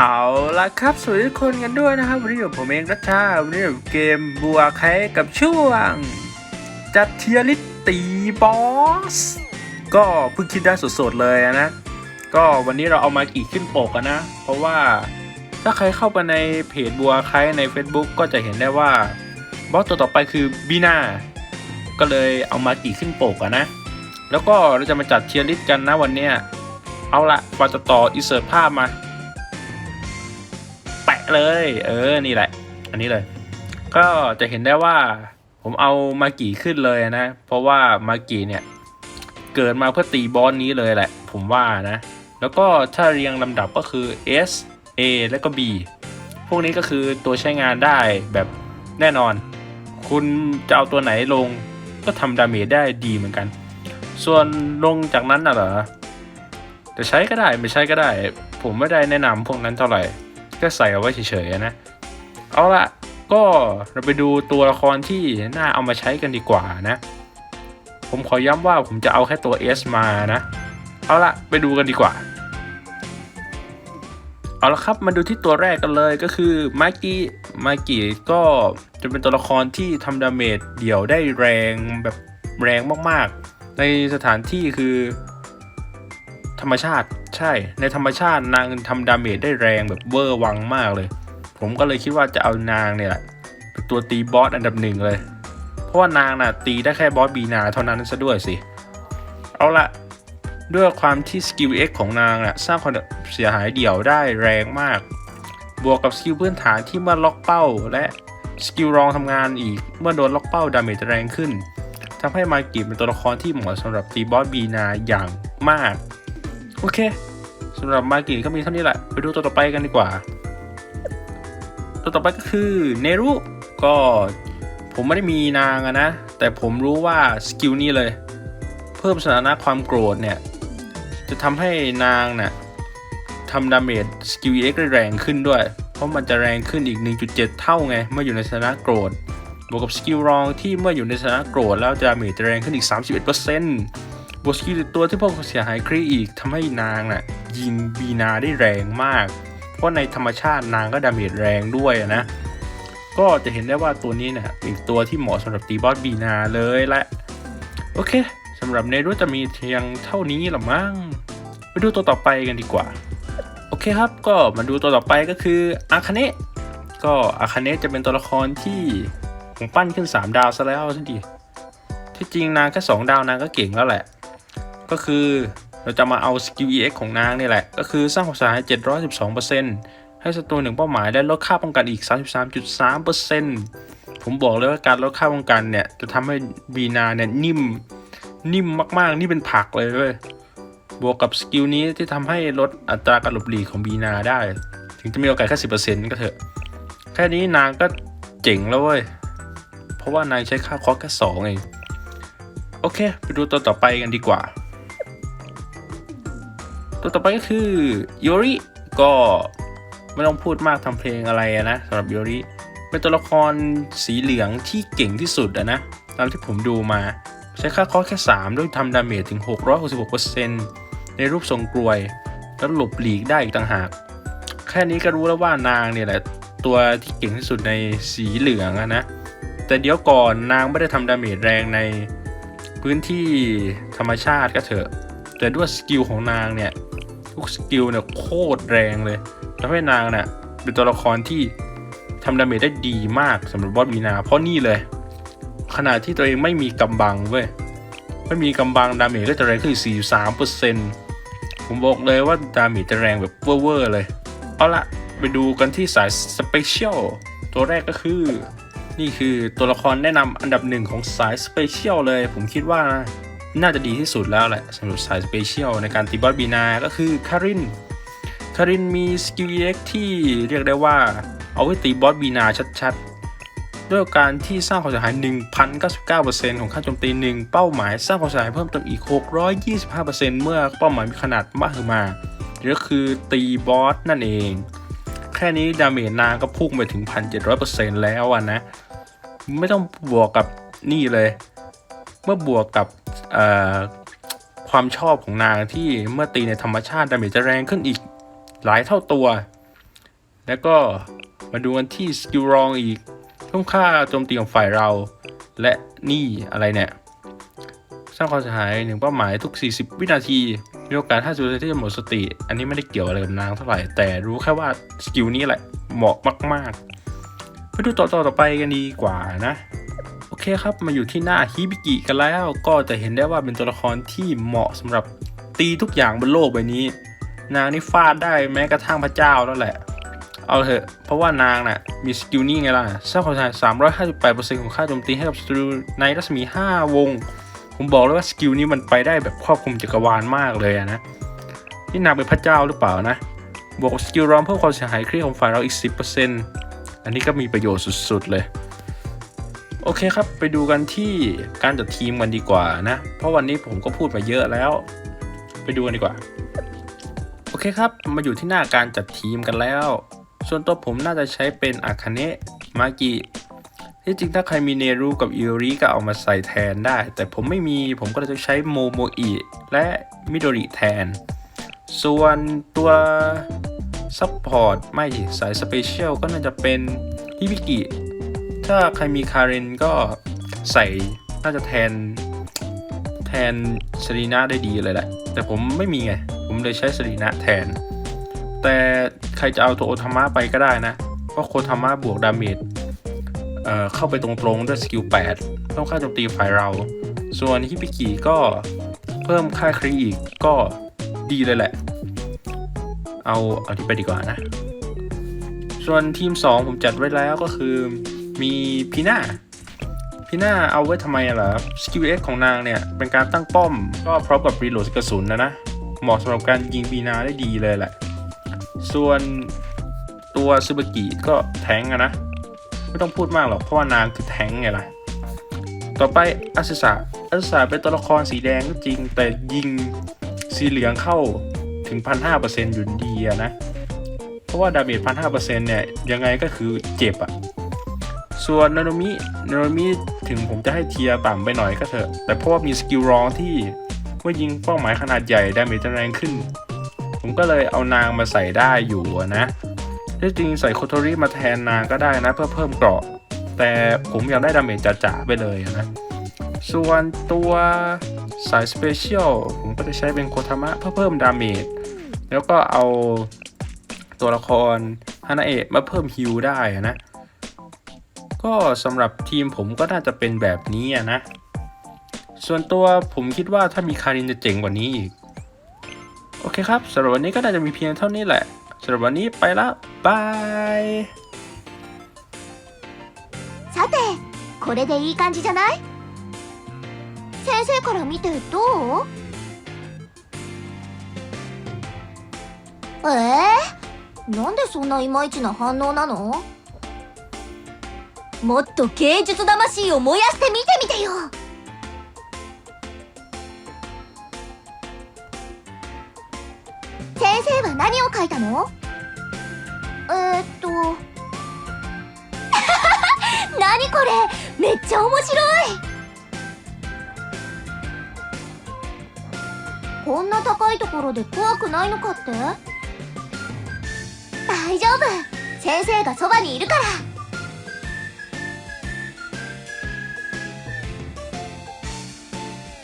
เอาละครับสวัสดีทุกคนกันด้วยนะครับ วันนี้อยู่ผมเองรัชชาวันนี้อยู่เกมบัวแคกับช่วง จัดเทียริตตีบอส ก็เพิ่งคิดได้สดๆเลยนะ ก็วันนี้เราเอามากี่ขึ้นปกนะ เพราะว่าถ้าใครเข้าไปในเพจบัวไคใน Facebook ก็จะเห็นได้ว่าบอสตัวต่อไปคือบีนาก็เลยเอามากี่ขึ้นปกอะนะ แล้วก็เราจะมาจัดเทียริตกันนะวันเนี้ยเอาละกว่าจะต่ออิเสิร์ตภาพมา เลย เออ นี่แหละ อันนี้เลย ก็จะเห็นได้ว่า ผมเอามากี่ขึ้นเลยนะ เพราะว่ามากี่เนี่ย เกิดมาเพื่อตีบอสนี้เลยแหละ ผมว่านะ แล้วก็ถ้าเรียงลำดับก็คือ S A แล้วก็ B พวกนี้ก็คือตัวใช้งานได้แบบแน่นอน คุณจะเอาตัวไหนลงก็ทำดาเมจได้ดีเหมือนกัน ส่วนลงจากนั้นน่ะเหรอจะใช้ก็ได้ไม่ใช้ก็ได้ ผมไม่ได้แนะนำพวกนั้นเท่าไหร่ ก็ใส่เอาไว้เฉยๆนะ เอาละก็เราไปดูตัวละครที่น่าเอามาใช้กันดีกว่านะ ผมขอย้ำว่าผมจะเอาแค่ตัว S มานะ เอาละไปดูกันดีกว่า เอาละครับมาดูที่ตัวแรกกันเลยก็คือมากิมากิก็จะเป็นตัวละครที่ทำดาเมจเดี่ยวได้แรงแบบแรงมากๆ ในสถานที่คือธรรมชาติ ใช่ ในธรรมชาตินางทำดาเมจได้แรงแบบเวอร์วังมากเลย ผมก็เลยคิดว่าจะเอานางเนี่ยเป็นตัวตีบอสอันดับหนึ่งเลย เพราะว่านางน่ะตีได้แค่บอสบีนาเท่านั้นซะด้วยสิ เอาละด้วยความที่สกิล X ของนางน่ะสร้างความเสียหายเดี่ยวได้แรงมาก บวกกับสกิลพื้นฐานที่เมื่อล็อกเป้า และสกิลรองทำงานอีกเมื่อโดนล็อกเป้าดาเมจจะแรงขึ้นทำให้มากิเป็นตัวละครที่เหมาะสำหรับตีบอสบีนาอย่างมาก โอเค สำหรับมากิก็มีเท่านี้แหละ ไปดูตัวต่อไปกันดีกว่า ตัวต่อไปก็คือเนรุก็ผมไม่ได้มีนางอะนะ แต่ผมรู้ว่าสกิลนี้เลย เพิ่มสถานะความโกรธเนี่ย จะทำให้นางน่ะทำดาเมจสกิล EX ได้แรงขึ้นด้วย เพราะมันจะแรงขึ้นอีก 1.7 เท่าไง เมื่ออยู่ในสถานะโกรธบวกกับสกิลรองที่เมื่ออยู่ในสถานะโกรธแล้วดาเมจจะแรงขึ้นอีก 31% บสกิลตัวที่พวกเสียหายครีอีกทำให้นางน่ะยิงบีนาได้แรงมาก เพราะในธรรมชาตินางก็ดาเมจแรงด้วยนะ ก็จะเห็นได้ว่าตัวนี้เนี่ยเป็นตัวที่เหมาะสำหรับตีบอสบีนาเลยแหละ โอเคสำหรับเนรุจะมีเพียงเท่านี้หรือมั้งไปดูตัวต่อไปกันดีกว่า โอเคครับก็มาดูตัวต่อไปก็คืออาคาเนะก็อาคาเนะจะเป็นตัวละครที่ผมปั้นขึ้น 3 ดาวซะแล้วสิดีที่จริงนางแค่2ดาวนางก็เก่งแล้วแหละ ก็คือเราจะมาเอาสกิล EX ของนางนี่แหละ ก็คือสร้างความเสียหาย 712%ให้ศัตรูหนึ่งเป้าหมายได้ลดค่าป้องกันอีก 33.3%ผมบอกเลยว่าการลดค่าป้องกันเนี่ย จะทำให้บีนาเนี่ยนิ่ม นิ่มมากๆ นี่เป็นผักเลยเว้ย บวกกับสกิลนี้ที่ทำให้ลดอัตราการหลบหลีกของบีนาได้ ถึงจะมีโอกาสแค่สิก็เถอะ แค่นี้นางก็เจ๋งแล้วเว้ย เพราะว่านางใช้ค่าคอสแค่สองเอง โอเค ไปดูตัวต่อไปกันดีกว่า ตัวต่อไปก็คือโยริก็ไม่ต้องพูดมากทำเพลงอะไรนะสำหรับโยริเป็นตัวละครสีเหลืองที่เก่งที่สุดนะตามที่ผมดูมา ใช้ค่าคอสแค่ 3 ด้วยทำดาเมจถึง 666%ในรูปทรงกลวย แล้วหลบหลีกได้อีกต่างหาก แค่นี้ก็รู้แล้วว่านางเนี่ยแหละตัวที่เก่งที่สุดในสีเหลืองนะ แต่เดี๋ยวก่อนนางไม่ได้ทำดาเมจแรงในพื้นที่ธรรมชาติก็เถอะ แต่ด้วยสกิลของนางเนี่ย ทุกสกิลเนี่ยโคตรแรงเลยทำให้นางเนี่ยเป็นตัวละครที่ทำดาเมจได้ดีมากสำหรับบอสมีนา เพราะนี่เลย ขณะที่ตัวเองไม่มีกำบังเว้ยไม่มีกำบังดาเมจก็จะแรงขึ้นอีก43%ผมบอกเลยว่าดาเมจจะแรงแบบเวอร์เลย เอาละไปดูกันที่สายสเปเชียลตัวแรกก็คือ นี่คือตัวละครแนะนำอันดับหนึ่งของสายสเปเชียลเลย ผมคิดว่า น่าจะดีที่สุดแล้วแหละสำหรับสายสเปเชียลในการตีบอสบีนา ก็คือคารินคารินมีสกิล EX ที่เรียกได้ว่าเอาไว้ตีบอสบีนาชัดๆ ด้วยการที่สร้างความเสียหาย 1,099%ของค่าโจมตี 1 เป้าหมายสร้างความเสียหายเพิ่มเติมอีก 625%เมื่อเป้าหมายมีขนาดมากขึ้นมาหรือคือตีบอสนั่นเอง แค่นี้ดาเมจนางก็พุ่งไปถึง 1,700%แล้วอะนะ ไม่ต้องบวกกับนี่เลย เมื่อบวกกับ ความชอบของนางที่เมื่อตีในธรรมชาติดาเมจจะแรงขึ้นอีกหลายเท่าตัว แล้วก็มาดูกันที่สกิลรองอีกเพิ่มค่าโจมตีของฝ่ายเรา และนี่อะไรเนี่ยสร้างความเสียหายหนึ่งเป้าหมายทุก 40 วินาที มีโอกาส 50%ที่จะหมดสติ อันนี้ไม่ได้เกี่ยวอะไรกับนางเท่าไหร่ แต่รู้แค่ว่าสกิลนี้แหละเหมาะมาก ๆ ไปดูต่อต่อต่อไปกันดีกว่านะ โอเคครับ มาอยู่ที่หน้าฮิบิกิกันแล้ว ก็จะเห็นได้ว่าเป็นตัวละครที่เหมาะสำหรับตีทุกอย่างบนโลกใบนี้ นางนี่ฟาดได้แม้กระทั่งพระเจ้าแล้วแหละ เอาเถอะ เพราะว่านางน่ะมีสกิลนี่ไงล่ะสร้างความเสียหาย358%ของค่าโจมตีให้กับศัตรูในรัศมี 5 วง ผมบอกเลยว่าสกิลนี้มันไปได้แบบครอบคลุมจักรวาลมากเลยนะ นี่นางเป็นพระเจ้าหรือเปล่านะ บวกสกิลรอมเพิ่มความเสียหายครีของฝ่ายเราอีก 10%อันนี้ก็มีประโยชน์สุดๆเลย โอเคครับ ไปดูกันที่การจัดทีมกันดีกว่านะ เพราะวันนี้ผมก็พูดมาเยอะแล้ว ไปดูกันดีกว่า โอเคครับ มาอยู่ที่หน้าการจัดทีมกันแล้ว ส่วนตัวผมน่าจะใช้เป็นอาคาเนะมากิที่จริงถ้าใครมีเนรูกับอิโริก็เอามาใส่แทนได้ แต่ผมไม่มีผมก็เลยจะใช้โมโมอิและมิโดริแทน ส่วนตัวซัพพอร์ตไม่สิสายสเปเชียลก็น่าจะเป็นฮิบิกิ ถ้าใครมีคาเรนก็ใส่น่าจะแทนแทนสรีนาได้ดีเลยแหละ แต่ผมไม่มีไง ผมเลยใช้สรีนาแทน แต่ใครจะเอาตัวโอทามะไปก็ได้นะ เพราะโคทามะบวกดาเมจเอ่อเข้าไปตรงๆด้วยสกิล8เพิ่มค่าโจมตีฝ่ายเรา ส่วนฮิปิกิก็เพิ่มค่าครีอีกก็ดีเลยแหละ เอาเอาที่ไปดีกว่านะ ส่วนทีม 2 ผมจัดไว้แล้วก็คือ มีพีน่าพีน่าเอาไว้ทำไมเหรอสกิลเอ็กของนางเนี่ย เป็นการตั้งป้อม ก็พร้อมกับรีโหลดกระสุนนะนะ เหมาะสำหรับการยิงพีนาได้ดีเลยแหละ ส่วนตัวซูบากิก็แทงอะนะ ไม่ต้องพูดมากหรอก เพราะว่านางคือแทงไงล่ะ ต่อไปอาซิสะอาซิสะเป็นตัวละครสีแดงก็จริง แต่ยิงสีเหลืองเข้าถึง 1,500%อยู่ดีอะนะ เพราะว่าดาเมจ1,500%เนี่ย ยังไงก็คือเจ็บอะ ส่วนนาโนมินาโนมิถึงผมจะให้เทียต่ำไปหน่อยก็เถอะ แต่เพราะว่ามีสกิลรองที่เมื่อยิงเป้าหมายขนาดใหญ่ดาเมจจะแรงขึ้น ผมก็เลยเอานางมาใส่ได้อยู่นะที่จริงใส่โคโทริมาแทนนางก็ได้นะ เพื่อเพิ่มเกราะ แต่ผมอยากได้ดาเมจจ๋าๆไปเลยนะ ส่วนตัวสายสเปเชียลผมก็จะใช้เป็นโคทามะเพื่อเพิ่มดาเมจแล้วก็เอาตัวละครฮานาเอะมาเพิ่มฮิลได้นะ ก็สำหรับทีมผมก็น่าจะเป็นแบบนี้อะนะ ส่วนตัวผมคิดว่าถ้ามีคารินจะเจ๋งกว่านี้อีก โอเคครับสำหรับวันนี้ก็น่าจะมีเพียงเท่านี้แหละสำหรับวันนี้ไปแล้วบาย さてこれでいい感じじゃない先生から見てどうえー、なんでそんないまいちな反応なの もっと芸術魂を燃やして見てみてよ。先生は何を書いたの？えー、っと。何これ？めっちゃ面白い。こんな高いところで怖くないのかって？大丈夫。先生がそばにいるから。